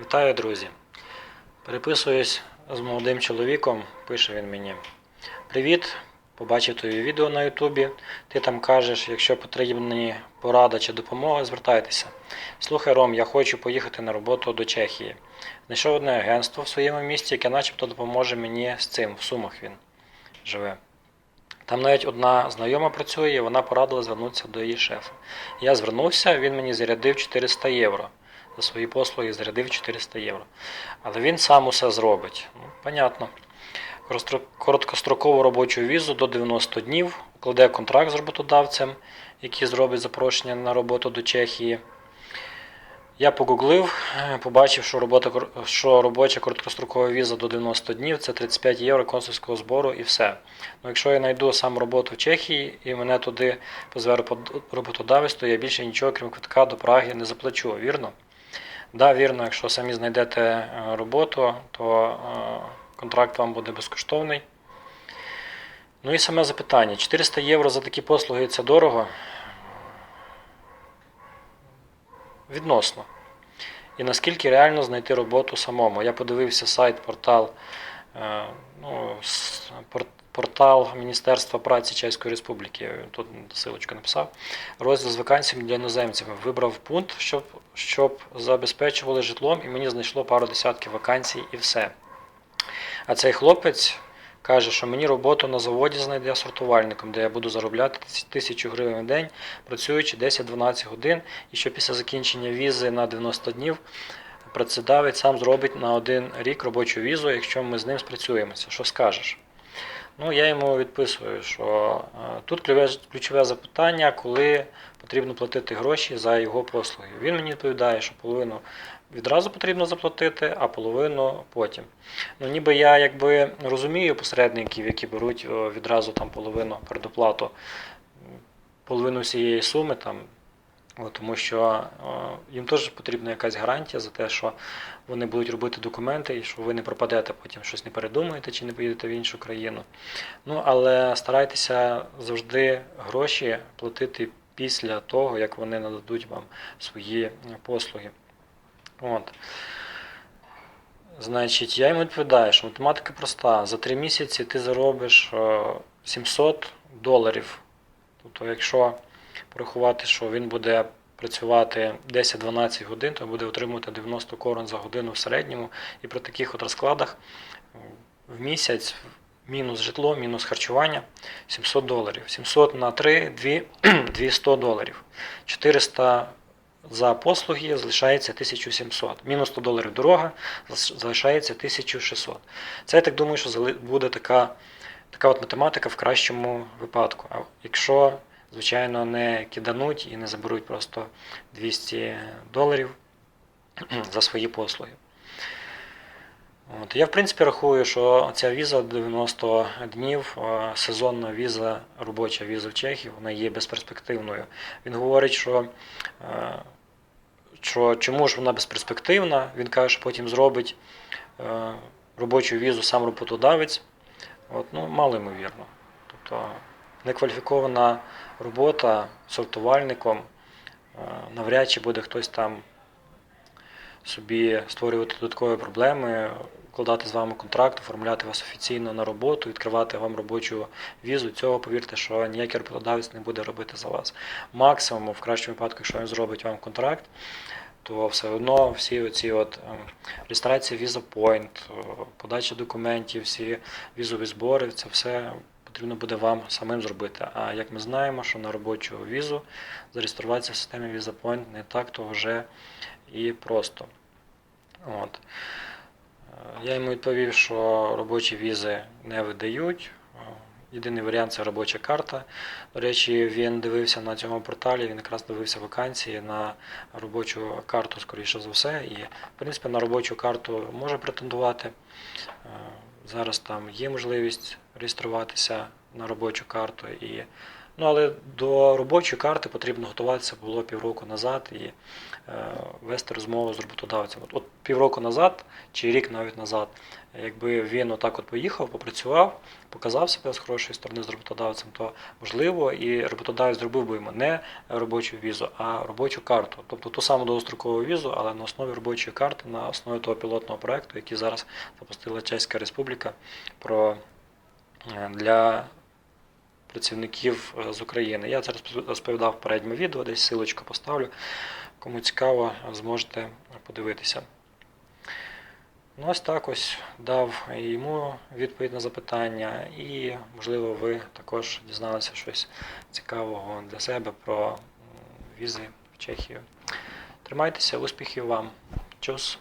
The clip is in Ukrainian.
Вітаю, друзі. Переписуюсь з молодим чоловіком, пише він мені. Привіт, побачив твоє відео на Ютубі. Ти там кажеш, якщо потрібні порада чи допомога, звертайтеся. Слухай, Ром, я хочу поїхати на роботу до Чехії. Знайшов одне агентство в своєму місті, яке начебто допоможе мені з цим. В Сумах він живе. Там навіть одна знайома працює, і вона порадила звернутися до її шефа. Я звернувся, він мені зарядив 400 євро. За свої послуги зарядив 400 євро. Але він сам усе зробить. Ну, понятно. Короткострокову робочу візу до 90 днів, укладе контракт з роботодавцем, який зробить запрошення на роботу до Чехії. Я погуглив, е, побачив, що, робота, що робоча короткострокова віза до 90 днів це 35 євро консульського збору і все. Ну, якщо я знайду сам роботу в Чехії і мене туди позве робот- роботодавець, то я більше нічого, крім квитка до Праги, не заплачу, вірно? Да, вірно, якщо самі знайдете е, роботу, то е, контракт вам буде безкоштовний. Ну і саме запитання: 400 євро за такі послуги це дорого? Відносно. І наскільки реально знайти роботу самому? Я подивився сайт, портал, е, ну, портал Міністерства праці Чеської Республіки. Тут силочку написав. Розділ з вакансіями для іноземців. Вибрав пункт, щоб, щоб забезпечували житлом, і мені знайшло пару десятків вакансій і все. А цей хлопець каже, що мені роботу на заводі знайде сортувальником, де я буду заробляти тисячу гривень в день, працюючи 10-12 годин, і що після закінчення візи на 90 днів працедавець сам зробить на один рік робочу візу, якщо ми з ним спрацюємося. Що скажеш? Ну, я йому відписую, що е, тут ключове- запитання, коли потрібно платити гроші за його послуги. Він мені відповідає, що половину відразу потрібно заплатити, а половину потім. Ну, ніби я якби розумію посередників, які беруть відразу там половину передоплату, половину всієї суми там. Тому що їм теж потрібна якась гарантія за те, що вони будуть робити документи і що ви не пропадете потім щось не передумаєте чи не поїдете в іншу країну. Ну, але старайтеся завжди гроші платити після того, як вони нададуть вам свої послуги. От. Значить, я йому відповідаю, що математика проста. За три місяці ти заробиш е, 700 доларів. Тобто, якщо порахувати, що він буде працювати 10-12 годин, то буде отримувати 90 корон за годину в середньому. І при таких от розкладах в місяць мінус житло, мінус харчування 700 доларів. 700 на 3 200 доларів. 400 за послуги залишається 1700. Мінус 100 доларів дорога залишається 1600. Це я так думаю, що буде така, така от математика в кращому випадку. А якщо, звичайно, не кидануть і не заберуть просто 200 доларів за свої послуги. От. Я, в принципі, рахую, що ця віза 90 днів, е, сезонна віза, робоча віза в Чехії, вона є безперспективною. Він говорить, що, е, що чому ж вона безперспективна, він каже, що потім зробить е, робочу візу сам роботодавець. От, ну, мало ймовірно. Тобто некваліфікована робота сортувальником, е, навряд чи буде хтось там собі створювати додаткові проблеми, укладати з вами контракт, оформляти вас офіційно на роботу, відкривати вам робочу візу. Цього повірте, що ніякий роботодавець не буде робити за вас. Максимум, в кращому випадку, якщо він зробить вам контракт, то все одно всі оці от ем, реєстрація Visa Point, е, подача документів, всі візові збори, це все потрібно буде вам самим зробити. А як ми знаємо, що на робочу візу зареєструватися в системі Visa Point не так то вже і просто. От. Е, Я йому відповів, що робочі візи не видають. Е, Єдиний варіант це робоча карта. До речі, він дивився на цьому порталі, він якраз дивився вакансії на робочу карту, скоріше за все. І, в принципі, на робочу карту може претендувати. Зараз там є можливість реєструватися на робочу карту і Ну, але до робочої карти потрібно готуватися було півроку назад і е, вести розмову з роботодавцем. От, от півроку назад чи рік навіть назад, якби він отак от поїхав, попрацював, показав себе з хорошої сторони з роботодавцем, то можливо і роботодавець зробив би йому не робочу візу, а робочу карту. Тобто ту саму довгострокову візу, але на основі робочої карти, на основі того пілотного проекту, який зараз запустила Чеська Республіка про е, для працівників е, з України. Я це розповідав в передньому відео, десь силочку поставлю. Кому цікаво, зможете подивитися. Ну, ось так ось дав йому відповідь на запитання, і, можливо, ви також дізналися щось цікавого для себе про візи в Чехію. Тримайтеся, успіхів вам. Чус!